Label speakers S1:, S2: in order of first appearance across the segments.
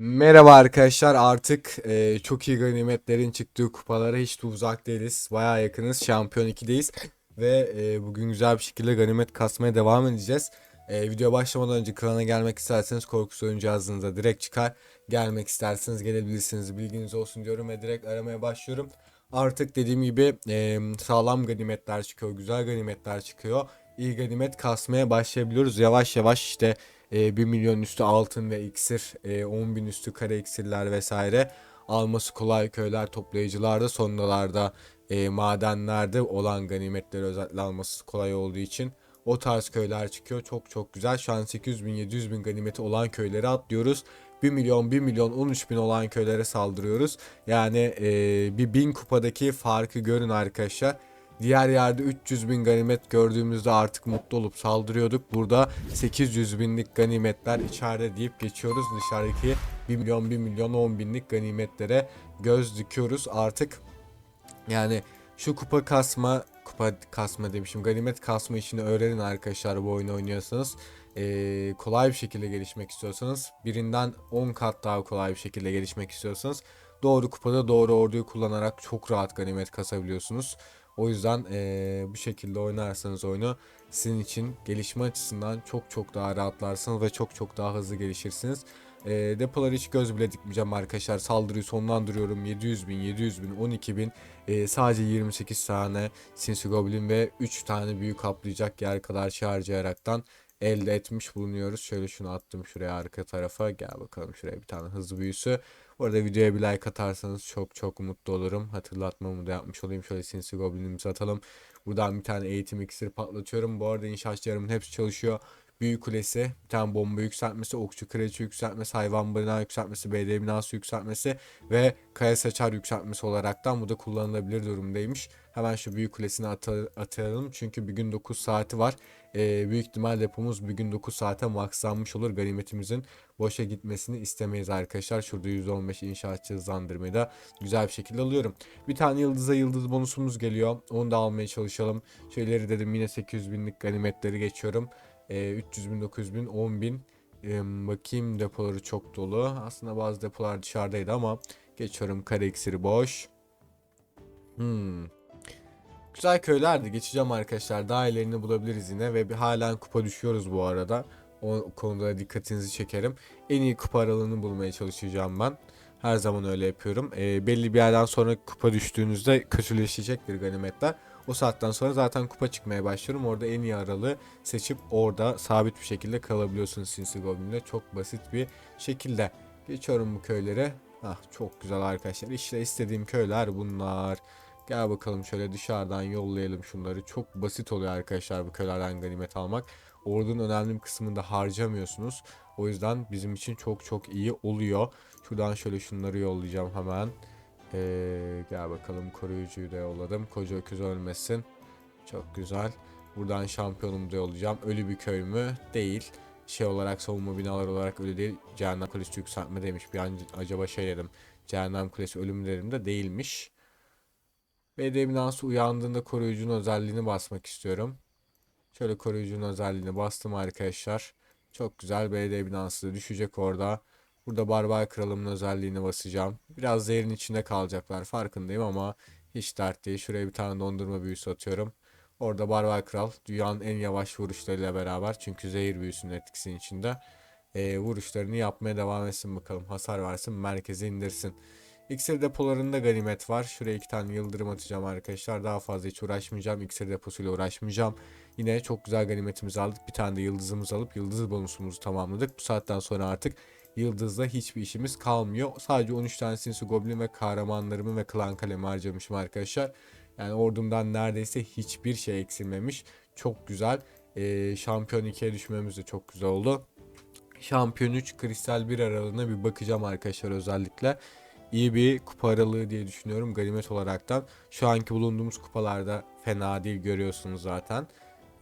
S1: Merhaba arkadaşlar artık e, çok iyi ganimetlerin çıktığı kupalara hiç de uzak değiliz. Baya yakınız şampiyon 2'deyiz ve e, bugün güzel bir şekilde ganimet kasmaya devam edeceğiz. E, video başlamadan önce klana gelmek isterseniz korku oyun cihazınıza direkt çıkar. Gelmek isterseniz gelebilirsiniz bilginiz olsun diyorum ve direkt aramaya başlıyorum. Artık dediğim gibi e, sağlam ganimetler çıkıyor, güzel ganimetler çıkıyor. İyi ganimet kasmaya başlayabiliyoruz. Yavaş yavaş işte e, 1 milyon üstü altın ve iksir, e, 10 bin üstü kare iksirler vesaire alması kolay köyler toplayıcılarda sonralarda e, madenlerde olan ganimetleri özellikle alması kolay olduğu için o tarz köyler çıkıyor. Çok çok güzel. Şu an 800 bin 700 bin ganimeti olan köyleri atlıyoruz. 1 milyon 1 milyon 13 bin olan köylere saldırıyoruz. Yani e, bir bin kupadaki farkı görün arkadaşlar. Diğer yerde 300 bin ganimet gördüğümüzde artık mutlu olup saldırıyorduk. Burada 800 binlik ganimetler içeride deyip geçiyoruz. Dışarıdaki 1 milyon 1 milyon 10 binlik ganimetlere göz dikiyoruz. Artık yani şu kupa kasma kupa kasma demişim ganimet kasma işini öğrenin arkadaşlar bu oyunu oynuyorsanız. Ee, kolay bir şekilde gelişmek istiyorsanız birinden 10 kat daha kolay bir şekilde gelişmek istiyorsanız doğru kupada doğru orduyu kullanarak çok rahat ganimet kasabiliyorsunuz. O yüzden eee, bu şekilde oynarsanız oyunu sizin için gelişme açısından çok çok daha rahatlarsınız ve çok çok daha hızlı gelişirsiniz. Eee depoları hiç göz bile dikmeyeceğim arkadaşlar. Saldırıyı sonlandırıyorum. 700 bin, 700 bin, 12 bin. Eee, sadece 28 tane Sinsi Goblin ve 3 tane büyük kaplayacak yer kadar şey harcayaraktan elde etmiş bulunuyoruz. Şöyle şunu attım şuraya arka tarafa. Gel bakalım şuraya bir tane hızlı büyüsü. Bu arada videoya bir like atarsanız çok çok mutlu olurum. Hatırlatmamı da yapmış olayım. Şöyle sinsi goblinimizi atalım. Buradan bir tane eğitim iksiri patlatıyorum. Bu arada inşaatçılarımın hepsi çalışıyor. Büyük kulesi, bir tane bomba yükseltmesi, okçu kraliçe yükseltmesi, hayvan barınağı yükseltmesi, BD binası yükseltmesi ve kaya saçar yükseltmesi olaraktan bu da kullanılabilir durumdaymış. Hemen şu büyük kulesini ata- atalım çünkü bir gün 9 saati var. Ee, büyük ihtimal depomuz bir gün 9 saate makslanmış olur. Ganimetimizin boşa gitmesini istemeyiz arkadaşlar. Şurada 115 inşaatçı hızlandırmayı da güzel bir şekilde alıyorum. Bir tane yıldıza yıldız bonusumuz geliyor. Onu da almaya çalışalım. Şöyleri dedim yine 800 binlik ganimetleri geçiyorum. Ee, 300 bin, 900 bin, 10 bin. Ee, bakayım depoları çok dolu. Aslında bazı depolar dışarıdaydı ama geçiyorum. Kare iksiri boş. Hmm. Güzel köylerdi. Geçeceğim arkadaşlar. Daha ilerini bulabiliriz yine ve bir halen kupa düşüyoruz bu arada. O konuda dikkatinizi çekerim. En iyi kupa aralığını bulmaya çalışacağım ben. Her zaman öyle yapıyorum. Ee, belli bir yerden sonra kupa düştüğünüzde kötüleşecektir ganimetler. O saatten sonra zaten kupa çıkmaya başlıyorum. Orada en iyi aralığı seçip orada sabit bir şekilde kalabiliyorsunuz Sinsi Goblin'le. Çok basit bir şekilde. Geçiyorum bu köylere. Ah çok güzel arkadaşlar. İşte istediğim köyler bunlar. Gel bakalım şöyle dışarıdan yollayalım şunları. Çok basit oluyor arkadaşlar bu köylerden ganimet almak. Ordunun önemli bir kısmını da harcamıyorsunuz. O yüzden bizim için çok çok iyi oluyor. Şuradan şöyle şunları yollayacağım hemen. Ee, gel bakalım koruyucuyu da yolladım. Koca öküz ölmesin. Çok güzel. Buradan şampiyonumu da yollayacağım. Ölü bir köy mü? Değil. Şey olarak savunma binaları olarak ölü değil. Cehennem Kulesi yükseltme demiş. Bir an acaba şey dedim. Cehennem Kulesi ölüm dedim de değilmiş. BD binası uyandığında koruyucunun özelliğini basmak istiyorum. Şöyle koruyucunun özelliğini bastım arkadaşlar. Çok güzel BD binası düşecek orada. Burada barbar kralımın özelliğini basacağım. Biraz zehrin içinde kalacaklar farkındayım ama hiç dert değil. Şuraya bir tane dondurma büyüsü atıyorum. Orada barbar kral dünyanın en yavaş vuruşlarıyla beraber çünkü zehir büyüsünün etkisinin içinde e, vuruşlarını yapmaya devam etsin bakalım. Hasar versin merkeze indirsin. İksir depolarında ganimet var. Şuraya iki tane yıldırım atacağım arkadaşlar. Daha fazla hiç uğraşmayacağım. İksir deposuyla uğraşmayacağım. Yine çok güzel ganimetimizi aldık. Bir tane de yıldızımızı alıp yıldız bonusumuzu tamamladık. Bu saatten sonra artık yıldızla hiçbir işimiz kalmıyor. Sadece 13 tane sinsi goblin ve kahramanlarımı ve klan kalemi harcamışım arkadaşlar. Yani ordumdan neredeyse hiçbir şey eksilmemiş. Çok güzel. Ee, şampiyon 2'ye düşmemiz de çok güzel oldu. Şampiyon 3 kristal 1 aralığına bir bakacağım arkadaşlar özellikle. İyi bir kupa aralığı diye düşünüyorum ganimet olaraktan. Şu anki bulunduğumuz kupalarda fena değil görüyorsunuz zaten.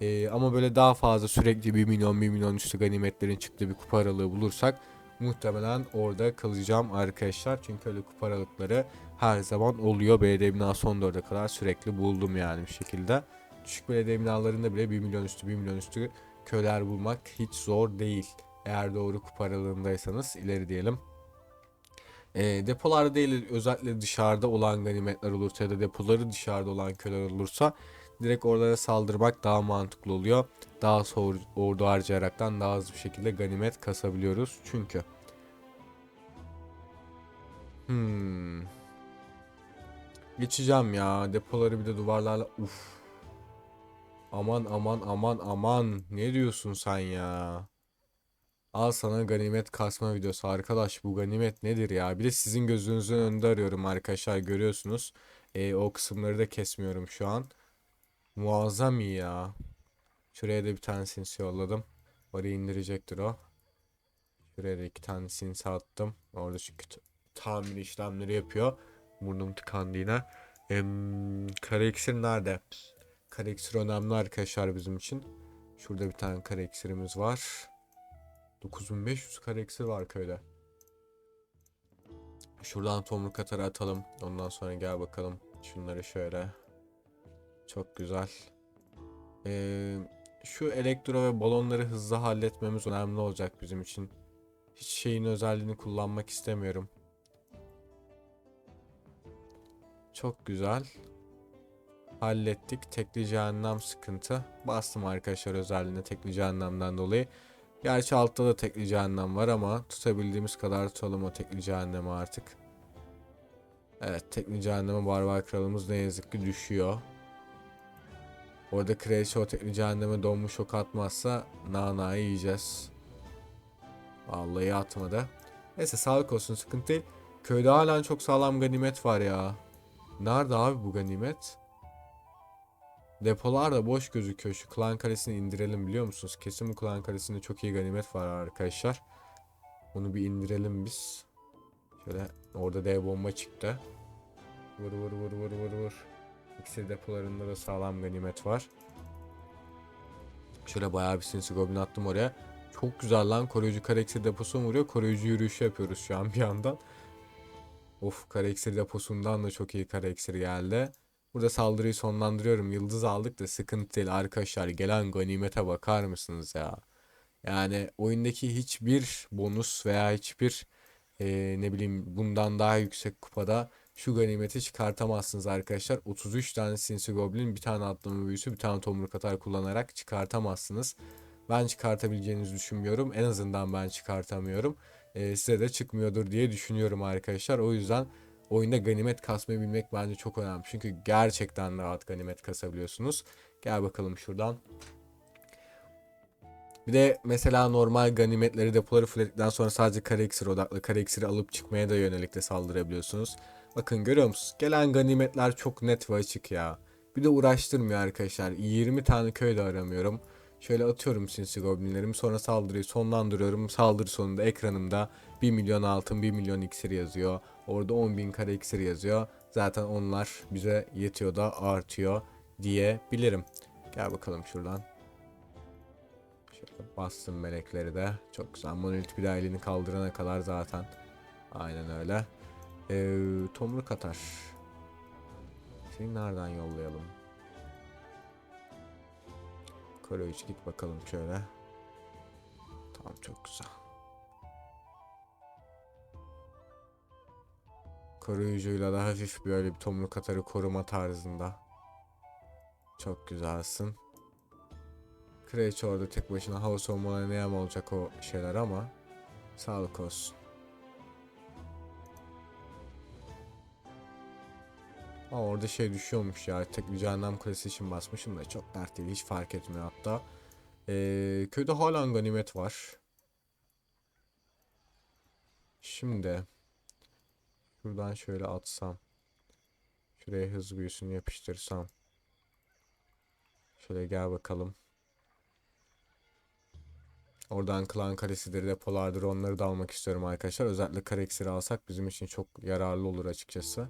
S1: Ee, ama böyle daha fazla sürekli 1 milyon 1 milyon üstü ganimetlerin çıktığı bir kupa aralığı bulursak muhtemelen orada kalacağım arkadaşlar. Çünkü öyle kupa aralıkları her zaman oluyor. BD bina son 4'e kadar sürekli buldum yani bir şekilde. Düşük belediye binalarında bile 1 milyon üstü 1 milyon üstü köyler bulmak hiç zor değil. Eğer doğru kupa aralığındaysanız ileri diyelim. E, depolarda değil özellikle dışarıda olan ganimetler olursa ya da depoları dışarıda olan köyler olursa direkt oralara saldırmak daha mantıklı oluyor. Daha az or- ordu harcayaraktan daha hızlı bir şekilde ganimet kasabiliyoruz çünkü. Hmm. Geçeceğim ya depoları bir de duvarlarla uf. Aman aman aman aman ne diyorsun sen ya? Al sana ganimet kasma videosu arkadaş bu ganimet nedir ya? Bir de sizin gözünüzün önünde arıyorum arkadaşlar görüyorsunuz. Ee, o kısımları da kesmiyorum şu an. Muazzam iyi ya. Şuraya da bir tane sinsi yolladım. Orayı indirecektir o. Şuraya da iki tane sinsi attım. Orada çünkü tamir işlemleri yapıyor. Burnum tıkandı yine. Em, kare iksir nerede? Kare iksir önemli arkadaşlar bizim için. Şurada bir tane kare iksirimiz var. 9500 kare iksir var köyde. Şuradan tomruk atarı atalım. Ondan sonra gel bakalım. Şunları şöyle. Çok güzel. Ee, şu elektro ve balonları hızlı halletmemiz önemli olacak bizim için. Hiç şeyin özelliğini kullanmak istemiyorum. Çok güzel. Hallettik. Tekli cehennem sıkıntı. Bastım arkadaşlar özelliğine tekli cehennemden dolayı. Gerçi altta da tekli cehennem var ama tutabildiğimiz kadar tutalım o tekli cehennemi artık. Evet tekli cehenneme barbar kralımız ne yazık ki düşüyor. Orada kraliçe o tekli cehenneme donmuş ok atmazsa nanayı yiyeceğiz. Vallahi atmadı. Neyse sağlık olsun sıkıntı değil. Köyde halen çok sağlam ganimet var ya. Nerede abi bu ganimet? Depolar da boş gözüküyor. Şu klan kalesini indirelim biliyor musunuz? Kesin bu klan kalesinde çok iyi ganimet var arkadaşlar. Onu bir indirelim biz. Şöyle orada dev bomba çıktı. Vur vur vur vur vur vur. İksir depolarında da sağlam ganimet var. Şöyle bayağı bir sinsi goblin attım oraya. Çok güzel lan koruyucu kare iksir deposu mu vuruyor? Koruyucu yürüyüşü yapıyoruz şu an bir yandan. Of kare iksir deposundan da çok iyi kare iksir geldi. Burada saldırıyı sonlandırıyorum. Yıldız aldık da sıkıntı değil arkadaşlar. Gelen ganimete bakar mısınız ya? Yani oyundaki hiçbir bonus veya hiçbir eee, ne bileyim bundan daha yüksek kupada şu ganimeti çıkartamazsınız arkadaşlar. 33 tane sinsi goblin, bir tane atlama büyüsü, bir tane tomruk atar kullanarak çıkartamazsınız. Ben çıkartabileceğinizi düşünmüyorum. En azından ben çıkartamıyorum. Eee, size de çıkmıyordur diye düşünüyorum arkadaşlar. O yüzden oyunda ganimet kasmayı bilmek bence çok önemli. Çünkü gerçekten rahat ganimet kasabiliyorsunuz. Gel bakalım şuradan. Bir de mesela normal ganimetleri depoları fulledikten sonra sadece kare iksir odaklı kare iksiri alıp çıkmaya da yönelik de saldırabiliyorsunuz. Bakın görüyor musunuz? Gelen ganimetler çok net ve açık ya. Bir de uğraştırmıyor arkadaşlar. 20 tane köy de aramıyorum. Şöyle atıyorum sinsi goblinlerimi sonra saldırıyı sonlandırıyorum. Saldırı sonunda ekranımda 1 milyon altın 1 milyon iksir yazıyor. Orada 10 bin kare iksir yazıyor. Zaten onlar bize yetiyor da artıyor diyebilirim. Gel bakalım şuradan. Şöyle bastım melekleri de. Çok güzel. Monolit bir daha kaldırana kadar zaten. Aynen öyle. Ee, tomruk atar. Seni nereden yollayalım? Koruyucu git bakalım şöyle. Tamam çok güzel. Koruyucuyla da hafif böyle bir tomruk atarı koruma tarzında. Çok güzelsin. Kraliçe orada tek başına hava savunmalarına yem olacak o şeyler ama sağlık olsun. Aa, orada şey düşüyormuş ya. Tek bir cehennem kulesi için basmışım da çok dert değil. Hiç fark etmiyor hatta. Ee, köyde hala ganimet var. Şimdi şuradan şöyle atsam. Şuraya hız büyüsünü yapıştırsam. Şöyle gel bakalım. Oradan klan kalesidir, depolardır onları da almak istiyorum arkadaşlar. Özellikle kare alsak bizim için çok yararlı olur açıkçası.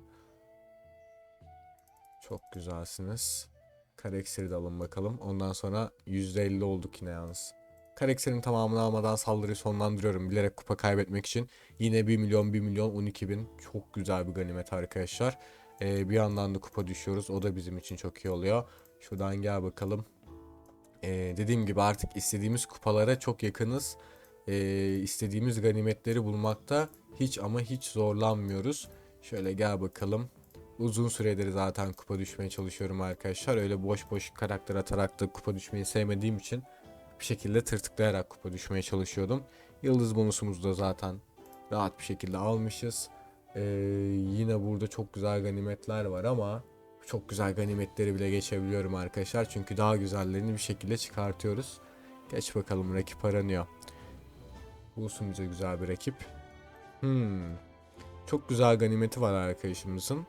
S1: Çok güzelsiniz. Kare de alın bakalım. Ondan sonra %50 olduk yine yalnız. Kare tamamını almadan saldırıyı sonlandırıyorum. Bilerek kupa kaybetmek için. Yine 1 milyon 1 milyon 12 bin. Çok güzel bir ganimet arkadaşlar. Ee, bir yandan da kupa düşüyoruz. O da bizim için çok iyi oluyor. Şuradan gel bakalım. Ee, dediğim gibi artık istediğimiz kupalara çok yakınız. e, istediğimiz ganimetleri bulmakta hiç ama hiç zorlanmıyoruz. Şöyle gel bakalım. Uzun süredir zaten kupa düşmeye çalışıyorum arkadaşlar. Öyle boş boş karakter atarak da kupa düşmeyi sevmediğim için bir şekilde tırtıklayarak kupa düşmeye çalışıyordum. Yıldız bonusumuzu da zaten rahat bir şekilde almışız. Ee, yine burada çok güzel ganimetler var ama çok güzel ganimetleri bile geçebiliyorum arkadaşlar. Çünkü daha güzellerini bir şekilde çıkartıyoruz. Geç bakalım rakip aranıyor. Bulsun bize güzel bir rakip. Hmm. Çok güzel ganimeti var arkadaşımızın.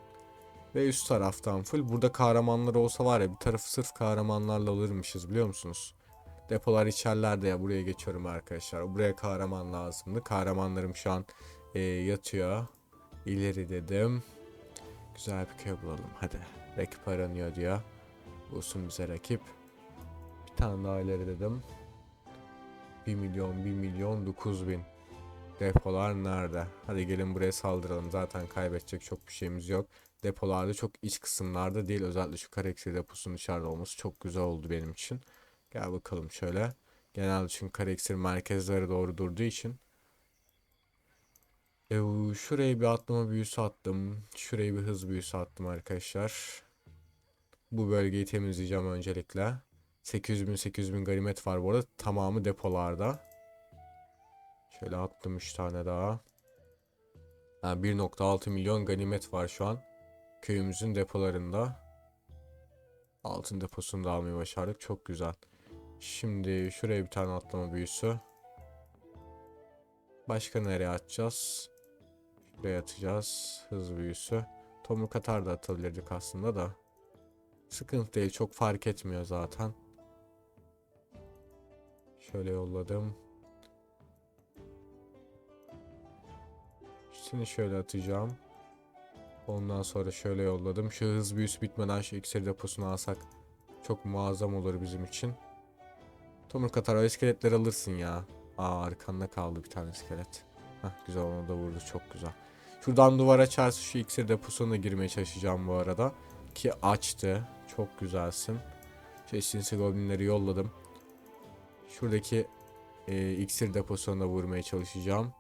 S1: Ve üst taraftan full. Burada kahramanlar olsa var ya bir tarafı sırf kahramanlarla alırmışız biliyor musunuz? Depolar içerlerde ya buraya geçiyorum arkadaşlar. Buraya kahraman lazımdı. Kahramanlarım şu an e, yatıyor. İleri dedim. Güzel bir köy bulalım hadi. Rakip aranıyor diyor. Bulsun bize rakip. Bir tane daha ileri dedim. 1 milyon 1 milyon 9 bin. Depolar nerede? Hadi gelin buraya saldıralım. Zaten kaybedecek çok bir şeyimiz yok. Depolarda çok iç kısımlarda değil. Özellikle şu kareksir deposunun içeride olması çok güzel oldu benim için. Gel bakalım şöyle. Genelde çünkü kareksir merkezlere doğru durduğu için. E, şuraya bir atlama büyüsü attım. Şuraya bir hız büyüsü attım arkadaşlar. Bu bölgeyi temizleyeceğim öncelikle. 800 bin 800 bin ganimet var bu arada. Tamamı depolarda. Şöyle attım 3 tane daha. Yani 1.6 milyon ganimet var şu an. Köyümüzün depolarında. Altın deposunu da almayı başardık. Çok güzel. Şimdi şuraya bir tane atlama büyüsü. Başka nereye atacağız? Şuraya atacağız. Hız büyüsü. Tomruk atar da atabilirdik aslında da. Sıkıntı değil. Çok fark etmiyor zaten. Şöyle yolladım. Seni şöyle atacağım. Ondan sonra şöyle yolladım. Şu hız büyüsü bitmeden şu iksir deposunu alsak çok muazzam olur bizim için. Tomur Katar o iskeletleri alırsın ya. Aa arkanda kaldı bir tane iskelet. Heh güzel onu da vurdu çok güzel. Şuradan duvar açarsa şu iksir deposuna girmeye çalışacağım bu arada. Ki açtı. Çok güzelsin. Sinsi goblinleri yolladım. Şuradaki e, iksir deposuna da vurmaya çalışacağım.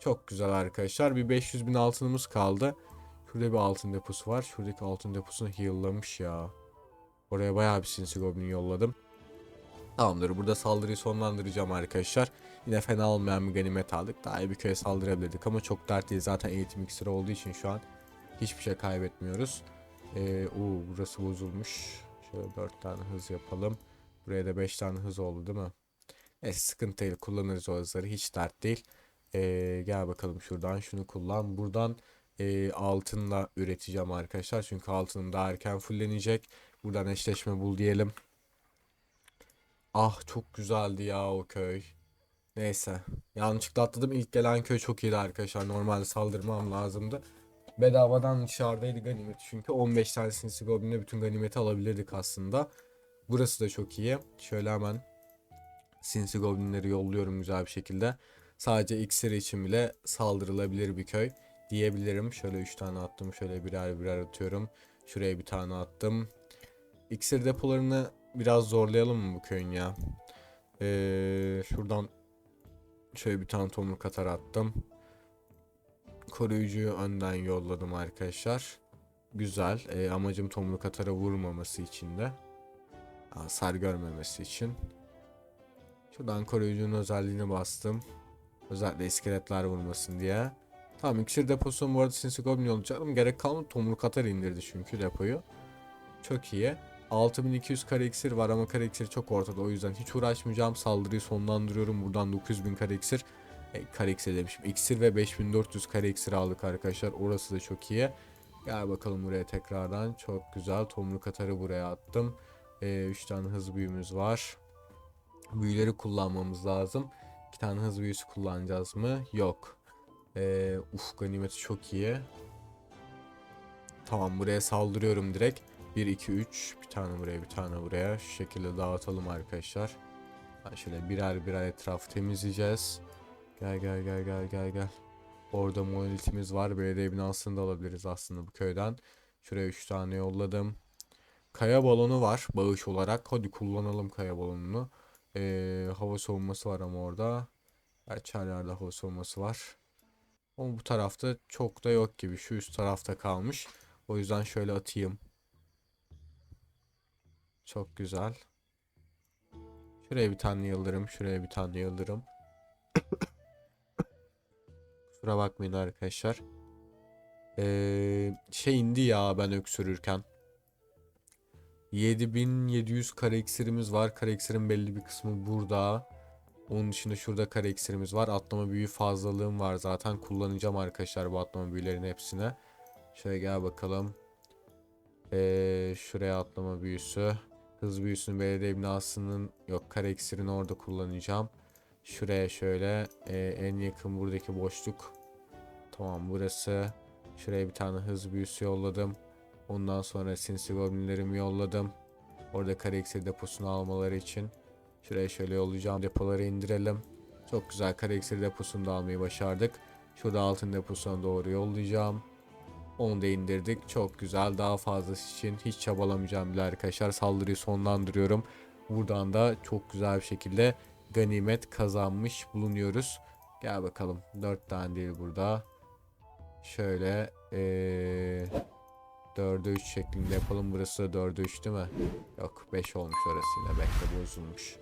S1: Çok güzel arkadaşlar. Bir 500 bin altınımız kaldı. Şurada bir altın deposu var. Şuradaki altın deposunu heal'lamış ya. Oraya bayağı bir sinsi goblin yolladım. Tamamdır. Burada saldırıyı sonlandıracağım arkadaşlar. Yine fena olmayan bir ganimet aldık. Daha iyi bir köye saldırabilirdik ama çok dert değil. Zaten eğitim iksiri olduğu için şu an hiçbir şey kaybetmiyoruz. Ee, uu, burası bozulmuş. Şöyle 4 tane hız yapalım. Buraya da 5 tane hız oldu değil mi? Neyse sıkıntı değil. Kullanırız o hızları. Hiç dert değil. Ee, gel bakalım şuradan şunu kullan. Buradan e, altınla üreteceğim arkadaşlar. Çünkü altınım daha erken fullenecek. Buradan eşleşme bul diyelim. Ah çok güzeldi ya o köy. Neyse. Yanlışlıkla atladım. İlk gelen köy çok iyiydi arkadaşlar. Normalde saldırmam lazımdı. Bedavadan dışarıdaydı ganimet. Çünkü 15 tane sinsi goblinle bütün ganimeti alabilirdik aslında. Burası da çok iyi. Şöyle hemen sinsi goblinleri yolluyorum güzel bir şekilde. Sadece iksir için bile saldırılabilir bir köy diyebilirim. Şöyle 3 tane attım. Şöyle birer birer atıyorum. Şuraya bir tane attım. İksir depolarını biraz zorlayalım mı bu köyün ya? Ee, şuradan şöyle bir tane tomruk atar attım. Koruyucuyu önden yolladım arkadaşlar. Güzel. Ee, amacım tomruk atara vurmaması için de. Hasar görmemesi için. Şuradan koruyucunun özelliğini bastım. Özellikle iskeletler vurmasın diye. Tamam iksir deposunu bu arada sinsi goblin olacaktım. Gerek kalmadı. Tomruk atar indirdi çünkü depoyu. Çok iyi. 6200 kare iksir var ama kare iksir çok ortada. O yüzden hiç uğraşmayacağım. Saldırıyı sonlandırıyorum. Buradan 9000 kare iksir. E, kare iksir demişim. İksir ve 5400 kare iksir aldık arkadaşlar. Orası da çok iyi. Gel bakalım buraya tekrardan. Çok güzel. Tomruk atarı buraya attım. 3 e, tane hız büyümüz var. Büyüleri kullanmamız lazım. 2 tane hız büyüsü kullanacağız mı? Yok. Ee, uf ganimeti çok iyi. Tamam buraya saldırıyorum direkt. 1, 2, 3. Bir tane buraya bir tane buraya. Şu şekilde dağıtalım arkadaşlar. Ben şöyle birer birer etrafı temizleyeceğiz. Gel gel gel gel gel gel. Orada monolitimiz var. Belediye binasını da alabiliriz aslında bu köyden. Şuraya 3 tane yolladım. Kaya balonu var bağış olarak. Hadi kullanalım kaya balonunu. Ee, hava savunması var ama orada. Gerçi her yerde hava savunması var. Ama bu tarafta çok da yok gibi. Şu üst tarafta kalmış. O yüzden şöyle atayım. Çok güzel. Şuraya bir tane yıldırım. Şuraya bir tane yıldırım. Kusura bakmayın arkadaşlar. Ee, şey indi ya ben öksürürken. 7700 kare iksirimiz var. Kare iksirin belli bir kısmı burada. Onun dışında şurada kare iksirimiz var. Atlama büyü fazlalığım var zaten. Kullanacağım arkadaşlar bu atlama büyülerin hepsine. Şöyle gel bakalım. Ee, şuraya atlama büyüsü. Hız büyüsünü belediye binasının yok kare iksirini orada kullanacağım. Şuraya şöyle e, en yakın buradaki boşluk. Tamam burası. Şuraya bir tane hız büyüsü yolladım. Ondan sonra sinsi goblinlerimi yolladım. Orada kare iksir deposunu almaları için. Şuraya şöyle yollayacağım. Depoları indirelim. Çok güzel kare iksir deposunu da almayı başardık. Şurada altın deposuna doğru yollayacağım. Onu da indirdik. Çok güzel. Daha fazlası için hiç çabalamayacağım bile arkadaşlar. Saldırıyı sonlandırıyorum. Buradan da çok güzel bir şekilde ganimet kazanmış bulunuyoruz. Gel bakalım. 4 tane değil burada. Şöyle ee, 4'e 3 şeklinde yapalım. Burası da 4'e 3 değil mi? Yok 5 olmuş orası yine. Bekle bozulmuş.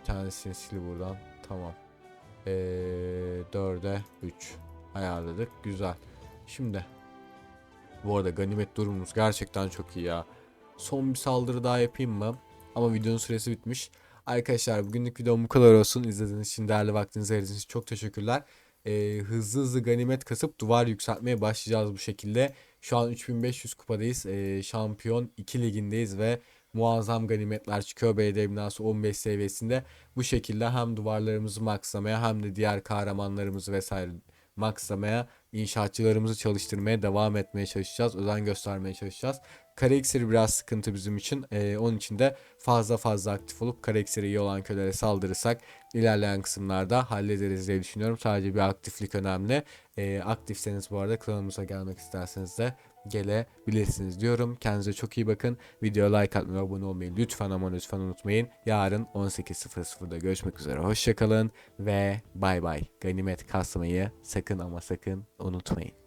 S1: Bir tane sinsili buradan. Tamam. Ee, 4'e 3 ayarladık. Güzel. Şimdi bu arada ganimet durumumuz gerçekten çok iyi ya. Son bir saldırı daha yapayım mı? Ama videonun süresi bitmiş. Arkadaşlar bugünlük videom bu kadar olsun. İzlediğiniz için değerli vaktinizi ayırdığınız için çok teşekkürler. Ee, hızlı hızlı ganimet kasıp duvar yükseltmeye başlayacağız bu şekilde. Şu an 3500 kupadayız. Ee, şampiyon 2 ligindeyiz ve muazzam ganimetler çıkıyor. BD binası 15 seviyesinde. Bu şekilde hem duvarlarımızı maxlamaya hem de diğer kahramanlarımızı vesaire maxlamaya, inşaatçılarımızı çalıştırmaya devam etmeye çalışacağız. Özen göstermeye çalışacağız. Kare iksiri biraz sıkıntı bizim için. Ee, onun için de fazla fazla aktif olup kare iksiri iyi olan kölelere saldırırsak ilerleyen kısımlarda hallederiz diye düşünüyorum. Sadece bir aktiflik önemli. Ee, aktifseniz bu arada klanımıza gelmek isterseniz de gelebilirsiniz diyorum. Kendinize çok iyi bakın. Videoya like atmayı, abone olmayı lütfen ama lütfen unutmayın. Yarın 18.00'da görüşmek üzere. Hoşçakalın ve bay bay. Ganimet kasmayı sakın ama sakın unutmayın.